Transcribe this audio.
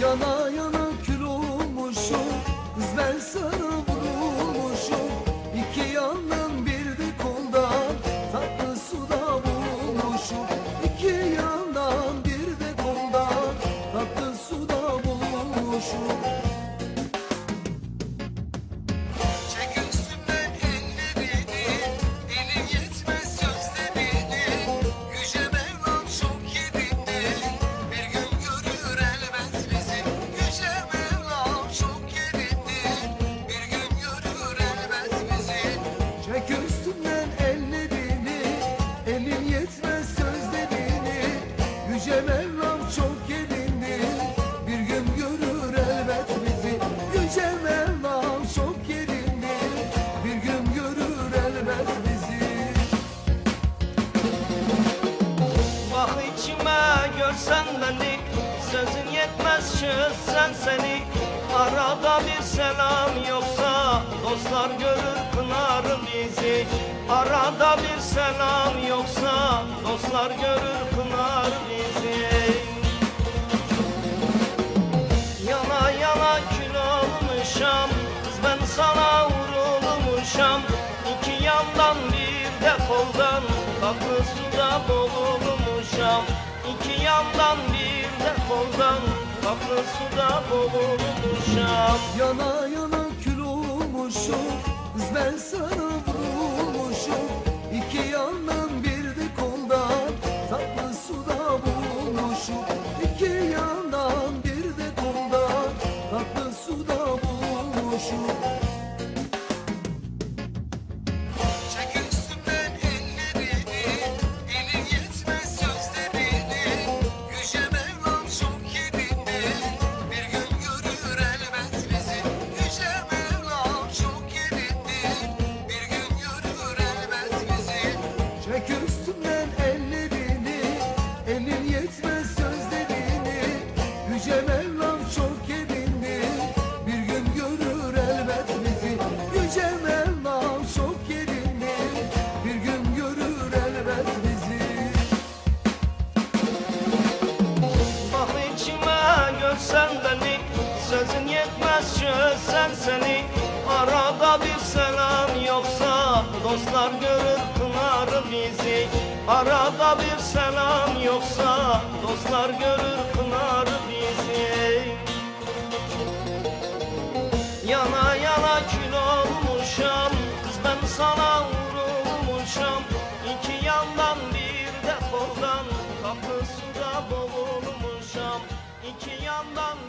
Yana yetmez sen seni Arada bir selam yoksa Dostlar görür kınar bizi. Arada bir selam yoksa Dostlar görür kınar bizi. Yana yana kül olmuşam Kız ben sana vurulmuşam. İki yandan bir de koldan Tatlı suda boğulmuşam İki yandan bir de koldan Tatlı suda boğulmuşam. Yana yana kül olmuşum. Ben sana vurulmuşum görsen beni Sözün yetmez çözsen seni. Arada bir selam yoksa Dostlar görür kınar bizi. Arada bir selam yoksa Dostlar görür kınar bizi. Yana yana kül olmuşam Kız ben sana vurulmuşam. İki yandan bir de koldan Kapı suda boğulmuşam İki yandan